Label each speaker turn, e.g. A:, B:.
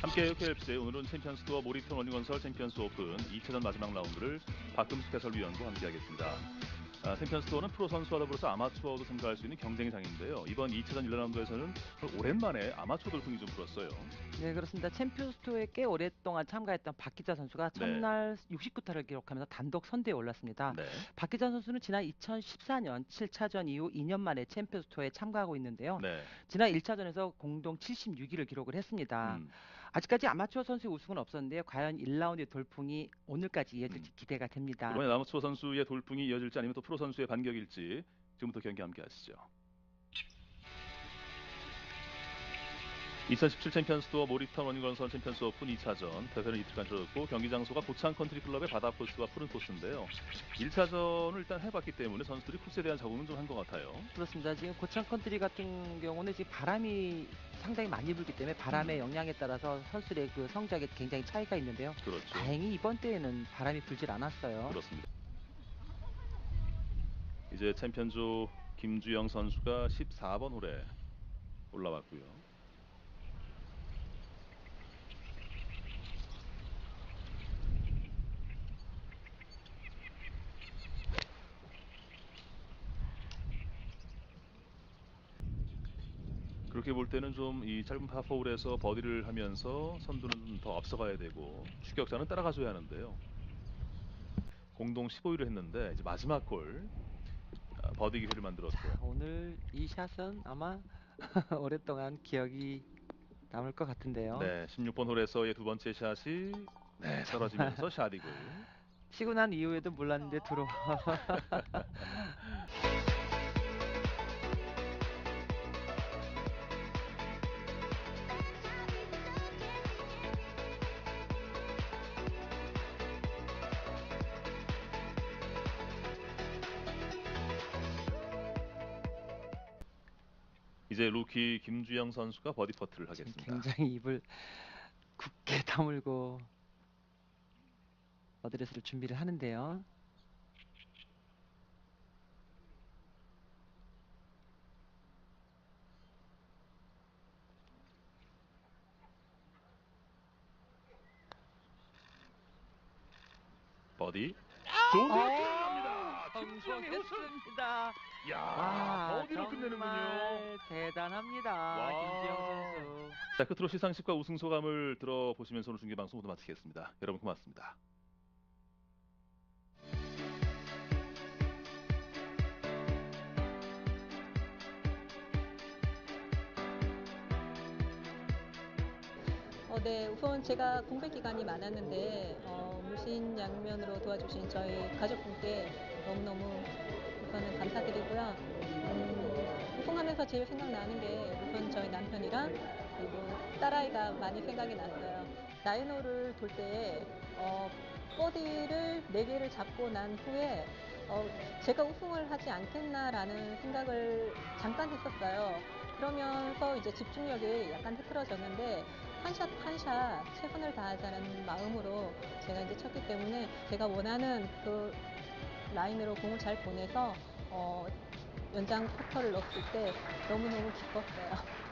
A: 함께 KFC 오늘은 챔피언스 투어 모리턴 원유건설 챔피언스 오픈 2차전 마지막 라운드를 박금숙 해설위원과 함께하겠습니다. 아, 챔피언스 투어는 프로 선수와 더불어서 아마추어도 참가할 수 있는 경쟁의 장인데요. 이번 2차전 1라운드에서는 오랜만에 아마추어 돌풍이 좀 불었어요.
B: 네 그렇습니다. 챔피언스 투어에 꽤 오랫동안 참가했던 박기자 선수가
A: 네.
B: 첫날 69타를 기록하면서 단독 선두에 올랐습니다.
A: 네.
B: 박기자 선수는 지난 2014년 7차전 이후 2년 만에 챔피언스 투어에 참가하고 있는데요.
A: 네.
B: 지난 1차전에서 공동 76위를 기록을 했습니다.
A: 음,
B: 아직까지 아마추어 선수의 우승은 없었는데요. 과연 1라운드의 돌풍이 오늘까지 이어질지 기대가 됩니다.
A: 이번에 아마추어 선수의 돌풍이 이어질지 아니면 또 프로 선수의 반격일지 지금부터 경기 함께 하시죠. 2017 챔피언스 투어 모리턴 원유건설 챔피언스 오픈 2차전 대회는 이틀간 치러졌고 경기 장소가 고창 컨트리 클럽의 바다 코스와 푸른 코스인데요. 1차전을 일단 해봤기 때문에 선수들이 코스에 대한 적응은 좀 한 것 같아요.
B: 그렇습니다. 지금 고창 컨트리 같은 경우는 지금 바람이 상당히 많이 불기 때문에 바람의
A: 음.
B: 영향에 따라서 선수들의 그 성적에 굉장히 차이가 있는데요.
A: 그렇죠.
B: 다행히 이번 대회는 바람이 불질 않았어요.
A: 그렇습니다. 이제 챔피언조 김주영 선수가 14번 홀에 올라왔고요. 그렇게 볼 때는 좀 이 짧은 파포홀에서 버디를 하면서 선두는 더 앞서가야 되고 추격자는 따라가줘야 하는데요. 공동 15위를 했는데 이제 마지막 홀 아, 버디 기회를 만들었고
B: 오늘 이 샷은 아마 오랫동안 기억이 남을 것 같은데요.
A: 네 16번 홀에서의 두 번째 샷이 네 떨어지면서 샷이고
B: 치고 난 이후에도 몰랐는데 들어.
A: 이제 루키 김주영 선수가 버디 퍼트를 하겠습니다.
B: 굉장히 입을 굳게 다물고 어드레스를 준비를 하는데요.
A: 버디 좋은 데 들어갑니다. 김주영의 우승.
B: 성공했습니다.
A: 야
B: 와,
A: 버디로 끝내는군요.
B: 대단합니다.
A: 와.
B: 김지영 선수.
A: 자 끝으로 시상식과 우승 소감을 들어보시면서 오늘 중계 방송 모두 마치겠습니다. 여러분 고맙습니다.
C: 어, 네, 우선 제가 공백 기간이 많았는데 어, 무신양면으로 도와주신 저희 가족분께 너무너무 우선은 감사드리고요. 음, 우승하면서 제일 생각나는 게 우선 저희 남편이랑 그리고 딸아이가 많이 생각이 났어요. 나인홀을 돌때 어, 버디를 4개를 잡고 난 후에 어, 제가 우승을 하지 않겠나라는 생각을 잠깐 했었어요. 그러면서 이제 집중력이 약간 흐트러졌는데 한 샷 한 샷 최선을 다하자는 마음으로 제가 이제 쳤기 때문에 제가 원하는 그 라인으로 공을 잘 보내서 어, 연장 퍼터를 넣었을 때 너무너무 기뻤어요.